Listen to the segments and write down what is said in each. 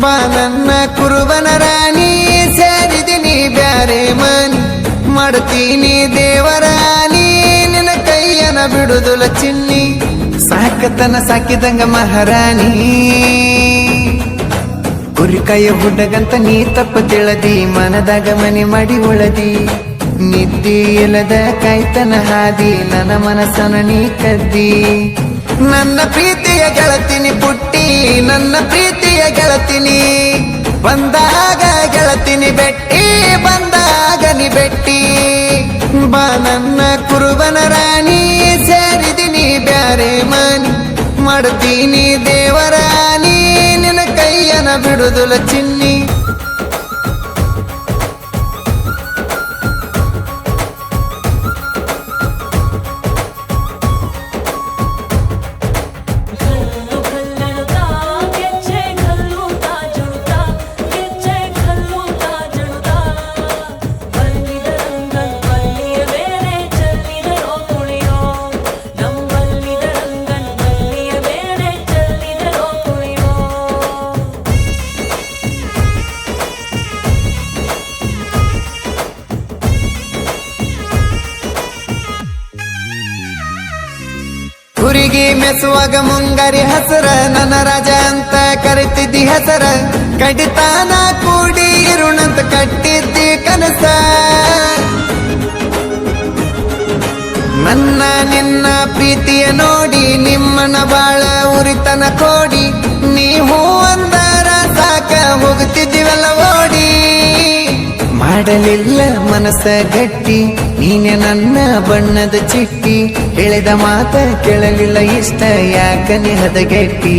ಬಾ ನನ್ನ ಕುರುಬನ ರಾಣಿ ಸೇರಿದಿನಿ ಬ್ಯಾರೆ ಮನಿ. ಮಾಡ್ತೀನಿ ದೇವರಾಣಿ ನಿನ್ನ ಕೈಯನ ಬಿಡುದುಲ ಚಿನ್ನಿ. ಸಾಕತನ ಸಾಕಿದಂಗ ಮಹಾರಾಣಿ. ಕುರಿಕಾಯ ಹುಡ್ಡಗಂತ ನೀ ತಪ್ಪು ತಿಳದಿ, ಮನದಾಗ ಮನೆ ಮಾಡಿ ಉಳದಿ. ನಿದ್ದಿ ಇಲ್ಲದ ಕೈತನ ಹಾದಿ, ನನ್ನ ಮನಸ್ಸನ ನೀ ಕದ್ದಿ ನನ್ನ ಪ್ರೀತಿಯ ಗೆಳತಿನಿ ಪುಟ್ಟಿ ನನ್ನ ಪ್ರೀತಿಯ ಗೆಳತಿನಿ ಬಂದಾಗ ಗೆಳತಿನಿ ಬೆಟ್ಟಿ ಬಂದಾಗ ನಿ ಬೆಟ್ಟಿ. ಬಾ ನನ್ನ ಕುರುಬನ ರಾಣಿ ಸೇರಿದಿನಿ ಬ್ಯಾರೆ ಮಾನಿ. ಮಾಡ್ತೀನಿ ದೇವರಾಣಿ, ನಿನ್ನ ಕೈಯನ ಬಿಡುದುಲ ಚಿನ್ನಿ. ಮೆಸುವಾಗ ಮುಂಗಾರಿ ಹಸರ, ನನ್ನ ರಾಜ ಅಂತ ಕರಿತಿದ್ದಿ ಹೆಸರ. ಕಡಿತಾನ ಕೂಡಿ ಇರುಣಂತ ಕಟ್ಟಿದ್ದಿ ಕನಸ. ನನ್ನ ನಿನ್ನ ಪ್ರೀತಿಯ ನೋಡಿ ನಿಮ್ಮನ ಬಾಳ ಉರಿತನ ಕೋಡಿ. ಮಾಡಲಿಲ್ಲ ಮನಸ್ಸ ಗಟ್ಟಿ, ನೀನೆ ನನ್ನ ಬಣ್ಣದ ಚಿಟ್ಟಿ. ಹೇಳಿದ ಮಾತ ಕೇಳಲಿಲ್ಲ ಇಷ್ಟ ಯಾಕನೆ ಹದಗೆಟ್ಟಿ?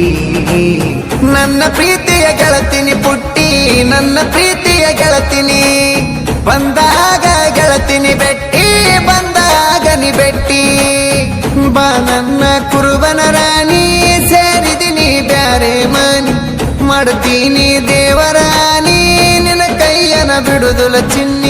ನನ್ನ ಪ್ರೀತಿಯ ಗೆಳತಿನಿ ಪುಟ್ಟಿ, ನನ್ನ ಪ್ರೀತಿಯ ಗೆಳತಿನಿ ಬಂದಾಗ ಗೆಳತಿನಿ ಬೆಟ್ಟಿ ಬಂದಾಗ ನಿ ಬೆಟ್ಟಿ. ಬಾ ನನ್ನ ಕುರುಬನ ರಾಣಿ ಸೇರಿದಿನಿ ಬ್ಯಾರೆ ಮನಿ. ಮಾಡ್ತೀನಿ ನಿನ್ನ ಕೈಯನ ಬಿಡುದುಲ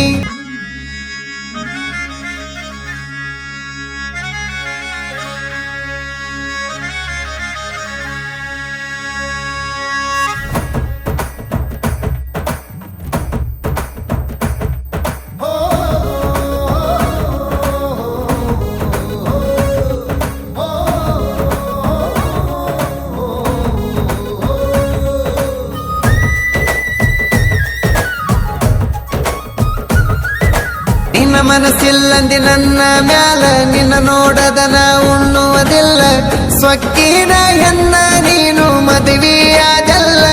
ನಿನ್ನ ಮನಸ್ಸಿಲ್ಲಂದಿ ನನ್ನ ಮ್ಯಾಲ ನಿನ್ನ ನೋಡದನ ಉಣ್ಣುವುದಿಲ್ಲ. ಸ್ವಕ್ಕಿನ ಎನ್ನ ನೀನು ಮದುವೆಯಾದಲ್ಲ.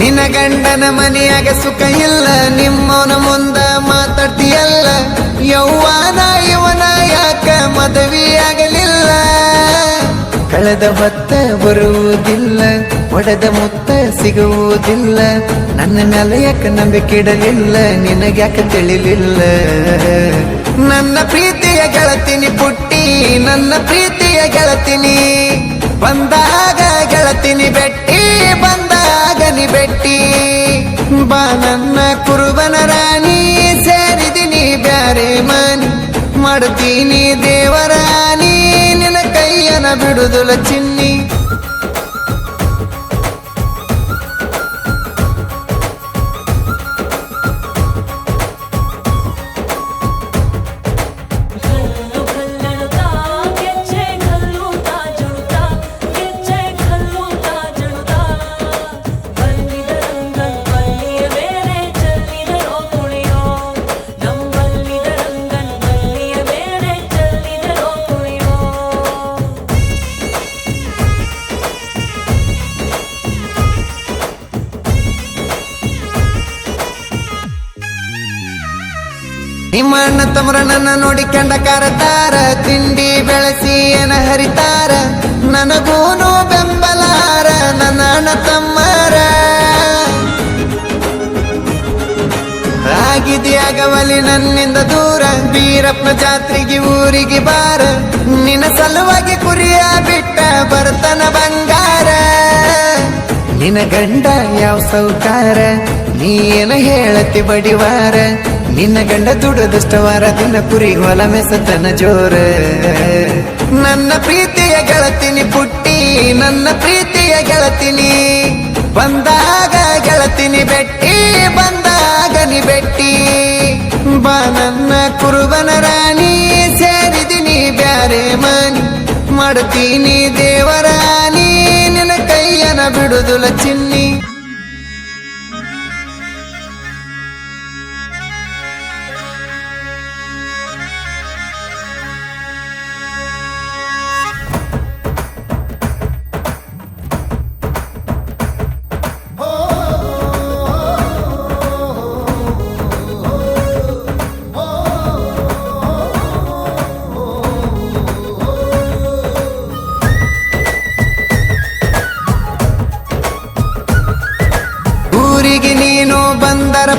ನಿನ್ನ ಗಂಡನ ಮನೆಯಾಗ ಸುಖ ಇಲ್ಲ, ನಿಮ್ಮವನ ಮುಂದ ಮಾತಾಡ್ತೀಯಲ್ಲ. ಯೌವನ ಇವನ ಯಾಕ ಮದುವೆಯಾಗಲಿಲ್ಲ ಕಳೆದ ಭತ್ತ ಬರುವುದಿಲ್ಲ, ಒಡೆದ ಮುತ್ತ ಸಿಗುವುದಿಲ್ಲ. ನನ್ನ ಮೇಲೆ ಯಾಕೆ ನಂಬಿಕೆ ಇಡಲಿಲ್ಲ ನಿನಗ್ಯಾಕೆ ತಿಳಿಲಿಲ್ಲ? ನನ್ನ ಪ್ರೀತಿಯ ಗೆಳತಿನಿ ಪುಟ್ಟಿ, ನನ್ನ ಪ್ರೀತಿಯ ಗೆಳತಿನಿ. ಬಂದಾಗ ಗೆಳತಿನಿ ಬೆಟ್ಟಿ, ಬಂದಾಗ ನಿ ಬೆಟ್ಟಿ. ಬಾ ನನ್ನ ಕುರುಬನ ರಾಣಿ ಸೇರಿದಿನಿ ಬ್ಯಾರೆ ಮನಿ. ಮಾಡ್ತೀನಿ ದೇವರಾಣಿ ಕೈಯನ ಬಿಡುದುಲ ನಿಮ್ಮ ಅಣ್ಣ ತಮ್ಮರ ನನ್ನ ನೋಡಿ ಕಂಡ ಕರತಾರ, ತಿಂಡಿ ಬೆಳೆಸಿ ಏನ ಹರಿತಾರ ನನಗೂನು ಬೆಂಬಲಾರ ನನ್ನ ಅಣ್ಣ ತಮ್ಮರ. ಆಗಿದೆಯಾಗವಲಿ ನನ್ನಿಂದ ದೂರ, ವೀರಪ್ಪ ಜಾತ್ರೆಗೆ ಊರಿಗೆ ಬಾರ, ನಿನ್ನ ಸಲುವಾಗಿ ಕುರಿಯ ಬಿಟ್ಟ ಬರ್ತನ ಬಂಗಾರ. ನಿನ್ನ ಗಂಡ ಯಾವ ಸೌಕಾರ, ನೀ ಏನ ಹೇಳತಿ ಬಡಿವಾರ ನಿನ್ನ ಗಂಡ ದುಡದಷ್ಟವಾರ ದಿನ ಪುರಿ ಹೊಲ ಮೆಸತನ ಜೋರ. ನನ್ನ ಪ್ರೀತಿಯ ಗೆಳತಿನಿ ಪುಟ್ಟಿ, ನನ್ನ ಪ್ರೀತಿಯ ಗೆಳತಿನಿ. ಬಂದಾಗ ಗೆಳತಿನಿ ಬೆಟ್ಟಿ, ಬಂದಾಗ ನಿ ಬೆಟ್ಟಿ. ಬಾ ನನ್ನ ಕುರುಬನ ರಾಣಿ ಸೇರಿದಿನಿ ಬ್ಯಾರೆ ಮನಿ. ಮಾಡ್ತೀನಿ ದೇವರಾಣಿ, ನಿನ್ನ ಕೈಯನ ಬಿಡುದುಲ ಚಿನ್ನಿ.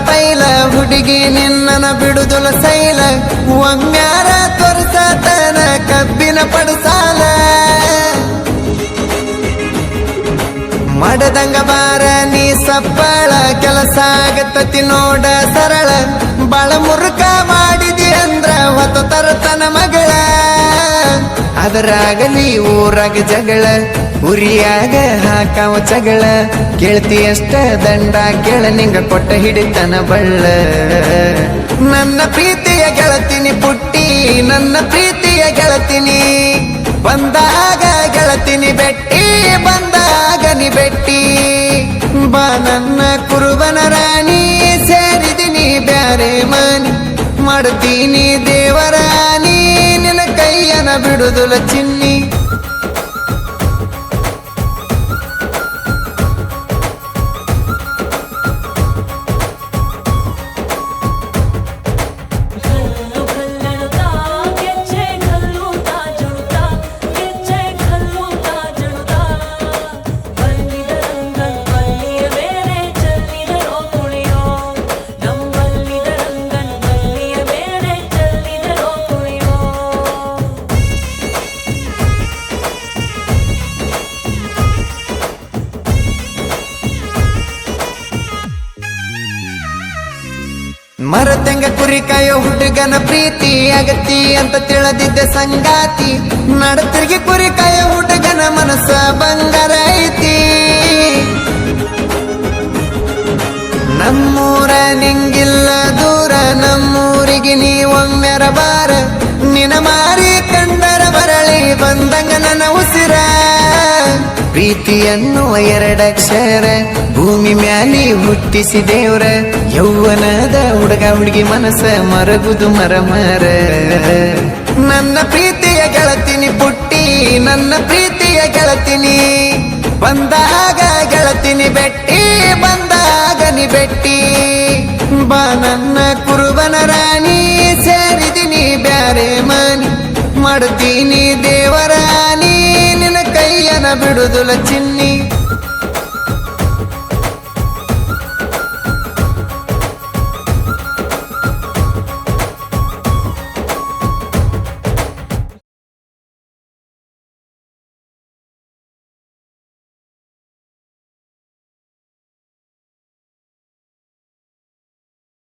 ಪೈಲ, ಹುಡುಗಿ ನಿನ್ನನ ಬಿಡುದುಲ ಸೈಲ ಒಮ್ಮ್ಯಾರ ತೋರಿಸತನ ಕಬ್ಬಿನ ಪಡಸಾಲ. ಮಡದಂಗ ಬಾರ, ನೀ ಸಪ್ಪಳ, ಕೆಲಸ ಆಗತ್ತತಿ ನೋಡ ಸರಳ, ಬಾಳ ಮುರುಕ ಮಾಡಿದಿ ಅದರಾಗಲಿ ಊರಾಗ ಜಗಳ ಉರಿಯಾಗ ಹಾಕಾವ ಜಗಳ ಕೇಳ್ತಿ ಅಷ್ಟ ದಂಡ, ಕೇಳ ನಿಂಗ ಕೊಟ್ಟ ಹಿಡಿತನ ಬಳ್ಳ. ನನ್ನ ಪ್ರೀತಿಯ ಗೆಳತಿನಿ ಪುಟ್ಟಿ, ನನ್ನ ಪ್ರೀತಿಯ ಗೆಳತಿನಿ. ಬಂದಾಗ ಗೆಳತಿನಿ ಬೆಟ್ಟಿ, ಬಂದಾಗ ನಿ ಬೆಟ್ಟಿ. ಬಾ ನನ್ನ ಕುರುಬನ ರಾಣಿ ಸೇರಿದಿನಿ ಬ್ಯಾರೆ ಮನಿ. ಮಾಡ್ತೀನಿ ದೇವರಾಣಿ ನಿನ್ನ ಕೈಯನ ಮರತೆಂಗ ಕುರಿ ಕಾಯೋ ಹುಡುಗನ ಪ್ರೀತಿ, ಅಗತಿ ಅಂತ ತಿಳಿದಿದ್ದೆ ಸಂಗಾತಿ. ನಡತಿರ್ಗಿ ಕುರಿ ಕಾಯೋ ಹುಡುಗನ ಮನಸ್ಸ ಬಂಗಾರ ಐತಿ. ಪ್ರೀತಿ ಅನ್ನುವ ಎರಡಕ್ಷರ, ಭೂಮಿ ಮ್ಯಾಲಿ ಹುಟ್ಟಿಸಿ ದೇವ್ರ, ಯೌವನದ ಹುಡುಗ ಹುಡುಗಿ ಮನಸ ಮರಗುದು ಮರ ಮರ ನನ್ನ ಪ್ರೀತಿಯ ಗೆಳತಿನಿ ಪುಟ್ಟಿ, ನನ್ನ ಪ್ರೀತಿಯ ಗೆಳತಿನಿ ಬಂದಾಗ ಗೆಳತಿನಿ ಬೆಟ್ಟಿ ಬಂದಾಗ ನಿ ಬೆಟ್ಟಿ. ಬಾ ನನ್ನ ಕುರುಬನ ರಾಣಿ ಸೇರಿದಿನಿ ಬ್ಯಾರೆ ಮನಿ. ಮಾಡುತ್ತೀನಿ ದೇವರಾಣಿ విడుదల చిన్ని.